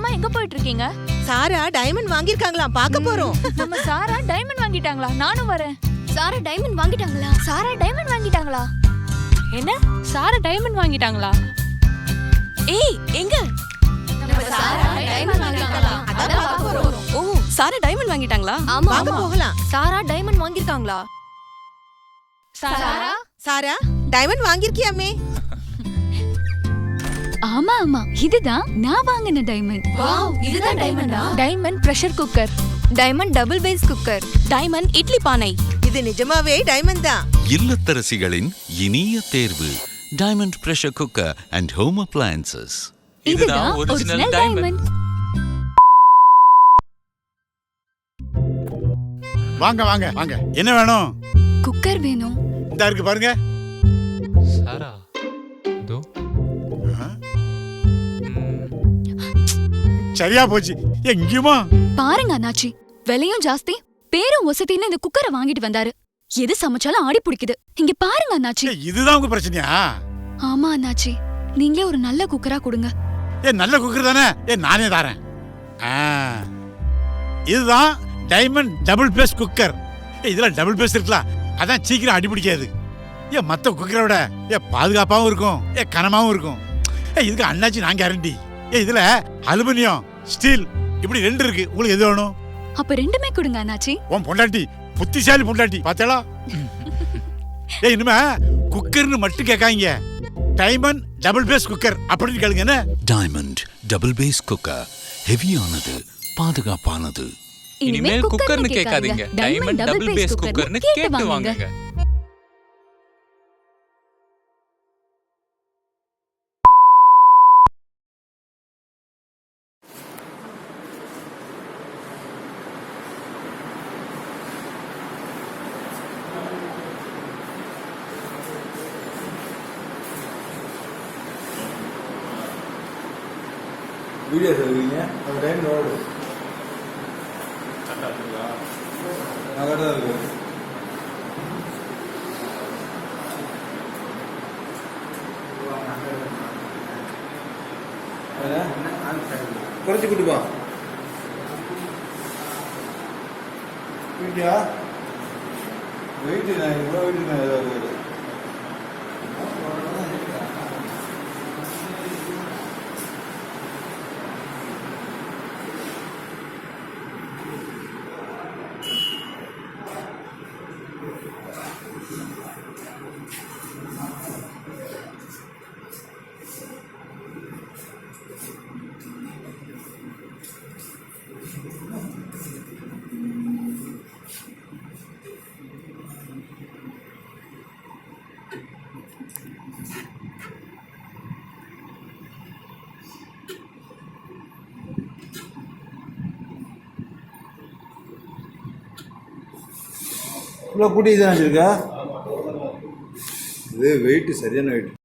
வேகமா எங்க போயிட்டு இருக்கீங்க சாரா டைமண்ட் வாங்கியிருக்காங்களாம். பார்க்க போறோம். நம்ம சாரா டைமண்ட் வாங்கிட்டாங்களா? நானும் வரேன். சாரா டைமண்ட் வாங்கிட்டாங்களா? சாரா டைமண்ட் வாங்கிட்டாங்களா? என்ன? சாரா டைமண்ட் வாங்கிட்டாங்களா? ஏய் எங்க? சாரா டைமண்ட் வாங்கிட்டாங்களா? அதான் பார்க்க போறோம். ஓ சாரா டைமண்ட் வாங்கிட்டாங்களா? ஆமா வாங்க போகலாம். சாரா டைமண்ட் வாங்கிருக்காங்களா சாரா? சாரா? டைமண்ட் வாங்கியிருக்கியாமே? ஆமா ஆமா. இதுதான் நான் வாங்கின டைமண்ட் வாவ் இதுதான் டைமண்டா diamond pressure cooker diamond double base cooker diamond idli பானை. இது நிஜமாவே டைமண்ட் தான். இல்லத்தரசிகளின் இனிய தேர்வு diamond pressure cooker and home appliances இதுதான் ஒரிஜினல் டைமண்ட் வாங்க வாங்க வாங்க. என்ன வேணும்? குக்கர் வேணும். இந்த இருக்கு பாருங்க. சாரா. சரியா போச்சு. எங்கேயுமா பாருங்க அண்ணாச்சி. விலையும் ஜாஸ்தி பேரும் வசதின்னு இந்த குக்கரை வாங்கிட்டு வந்தாரு. எது சமைச்சாலும் ஆடி பிடிக்குது. இங்க பாருங்க அண்ணாச்சி. இதுதான் உங்க பிரச்சனையா? ஆமா அண்ணாச்சி. நீங்களே ஒரு நல்ல குக்கரா கொடுங்க. ஏ நல்ல குக்கர் தானே? ஏ நானே தரேன். ஆ, இதுதான் டைமண்ட் டபுள் பேஸ் குக்கர். இதெல்லாம் டபுள் பேஸ் இருக்கலாம் அதான் சீக்கிரம் அடி பிடிக்காது. ஏ மத்த குக்கரை விட ஏ பாதுகாப்பாகவும் இருக்கும். ஏ கனமாவும் இருக்கும். ஏ இதுக்கு அண்ணாச்சி நான் கேரண்டி ஏ இதுல அலுமினியம் ஸ்டீல் இப்படி ரெண்டு இருக்கு. உங்களுக்கு எது வேணும்? அப்ப ரெண்டுமே கொடுங்க அண்ணாச்சி. உன் பொண்டாட்டி புத்திசாலி பொண்டாட்டி பாத்தேளா? ஏய் இனிமே குக்கர்னு மட்டும் கேட்காங்க டைமண்ட் டபுள் பேஸ் குக்கர் அப்படின்னு கேளுங்க என்ன? டைமண்ட் டபுள் பேஸ் குக்கர் ஹெவியானது பாதுகாப்பானது. இனிமேல் குக்கர்னு கேட்காதீங்க. டைமண்ட் டபுள் பேஸ் குக்கர்னு கேட்டு வாங்குங்க. வீடியோ சொல்லுவீங்க? அந்த டைம் ஓடு. நான் தான் இருக்கு. குறைச்சி கொடுப்பா வீட்டியா? வெயிட்டு நான் இவ்வளோ வெயிட்டு நான் ஏதாவது இவ்வளோ கூட்டி தான் வச்சுருக்கா? இது வெயிட்டு சரியான வெயிட்